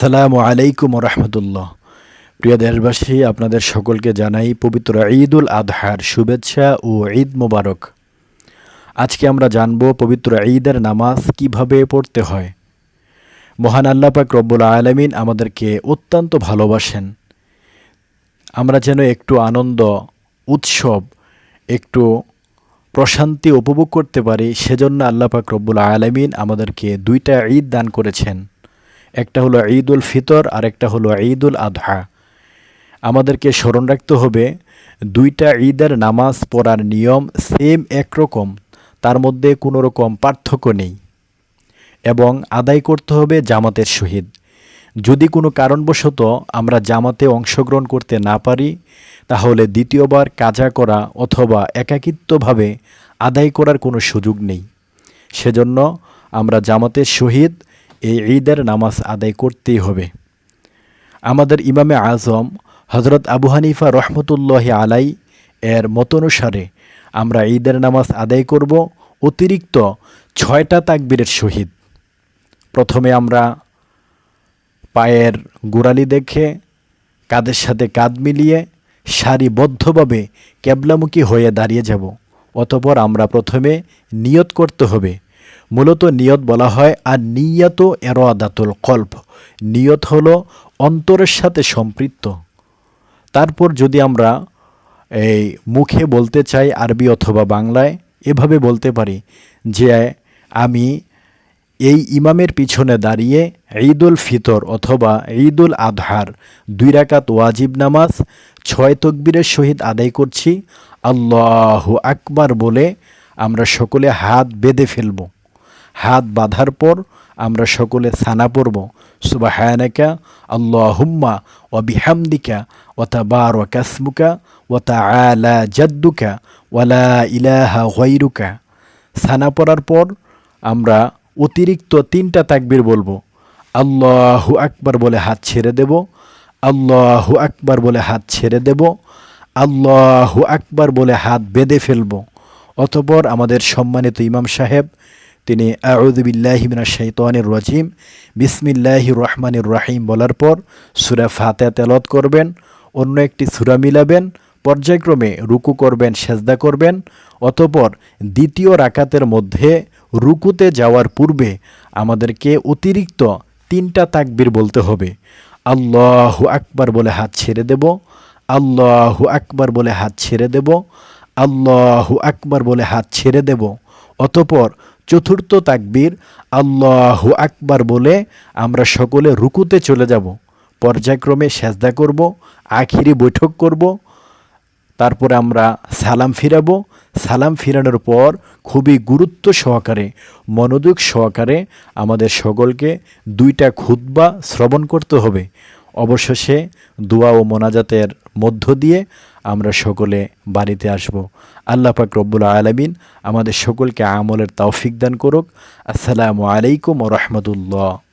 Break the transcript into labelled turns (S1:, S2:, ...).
S1: আসসালামু আলাইকুম রহমতুল্লাহ প্রিয় দেশবাসী, আপনাদের সকলকে জানাই পবিত্র ঈদ উল আদহার শুভেচ্ছা ও ঈদ মোবারক। আজকে আমরা জানব পবিত্র ঈদের নামাজ কীভাবে পড়তে হয়। মহান আল্লাহ পাক রব্বুল আলমিন আমাদেরকে অত্যন্ত ভালোবাসেন। আমরা যেন একটু আনন্দ, উৎসব, একটু প্রশান্তি উপভোগ করতে পারি, সেজন্য আল্লাহ পাক রব্বুল আলমিন আমাদেরকে দুইটা ঈদ দান করেছেন। একটা হলো ঈদ উল ফিতর আর একটা হলো ঈদ উল আধহা। আমাদেরকে স্মরণ রাখতে হবে, দুইটা ঈদের নামাজ পড়ার নিয়ম সেম একরকম, তার মধ্যে কোনো রকম পার্থক্য নেই। এবং আদায় করতে হবে জামাতের সহিত। যদি কোনো কারণবশত আমরা জামাতে অংশগ্রহণ করতে না পারি, তাহলে দ্বিতীয়বার কাজা করা অথবা একাকিত্বভাবে আদায় করার কোনো সুযোগ নেই। সেজন্য আমরা জামাতের সহিত এই ঈদের নামাজ আদায় করতেই হবে। আমাদের ইমামে আজম হজরত আবু হানিফা রহমতুল্লাহ আলাই এর মতানুসারে আমরা ঈদের নামাজ আদায় করব অতিরিক্ত ছয়টা তাকবীরের সহিত। প্রথমে আমরা পায়ের গোড়ালি দেখে কাদের সাথে কাঁধ মিলিয়ে সারিবদ্ধভাবে ক্যাবলামুখী হয়ে দাঁড়িয়ে যাব। অতপর আমরা প্রথমে নিয়ত করতে হবে। মূলত নিয়ত বলা হয় আর নিয়ত এরোয়াদাতুল কল্প নিয়ত হল অন্তরের সাথে সম্পৃক্ত। তারপর যদি আমরা এই মুখে বলতে চাই আরবি অথবা বাংলায়, এভাবে বলতে পারি যে আমি এই ইমামের পিছনে দাঁড়িয়ে ঈদুল ফিতর অথবা ঈদুল আদহার দুই রাকাত ওয়াজিব নামাজ, ছয় তকবীরের সহিত আদায় করছি, আল্লাহ আকবার বলে আমরা সকলে হাত বেঁধে ফেলব। হাত বাঁধার পর আমরা সকলে সানা পড়ব। সুবাহানাকা, আল্লাহুম্মা ও বিহামদিকা ওতা বার ও কাসমুকা ওতা আলা জাদ্দুকা ওয়ালা ইলাহা হইরুকা সানা পড়ার পর আমরা অতিরিক্ত তিনটা তাকবির বলব। আল্লাহু আকবার বলে হাত ছেড়ে দেব। আল্লাহু আকবার বলে হাত ছেড়ে দেব। আল্লাহু আকবার বলে হাত বেঁধে ফেলব। অতপর আমাদের সম্মানিত ইমাম সাহেব তিনি আউদুবিল্লাহিমিনা শৈতানির রাজিম। বিসমিল্লাহ রহমানির রাহিম বলার পর সুরা ফাতে তেলত করবেন, অন্য একটি সুরা মিলাবেন, পর্যায়ক্রমে রুকু করবেন, সেজদা করবেন, অতপর দ্বিতীয় রাকাতের মধ্যে রুকুতে যাওয়ার পূর্বে আমাদেরকে অতিরিক্ত তিনটা তাকবির বলতে হবে। আল্লাহু আকবার বলে হাত ছেড়ে দেব, আল্লাহু আকবার বলে হাত ছেড়ে দেব, আল্লাহু আকবার বলে হাত ছেড়ে দেব, অতপর চতুর্থ তাকবীর, আল্লাহু আকবার বলে আমরা সকলে রুকুতে চলে যাব। পর্যায়ক্রমে সেজদা করব, আখিরি বৈঠক করব, তারপরে আমরা সালাম ফিরাবো। সালাম ফিরানোর পর খুবই গুরুত্ব সহকারে, মনোযোগ সহকারে আমাদের সকলকে দুইটা খুতবা শ্রবণ করতে হবে। অবশেষে দোয়া ও মোনাজাতের মধ্য দিয়ে আমরা সকলে বাড়িতে আসব। আল্লাহ পাক রব্বুল আলমিন আমাদের সকলকে আমলের তৌফিক দান করুক। আসসালামু আলাইকুম রহমতুল্লাহ।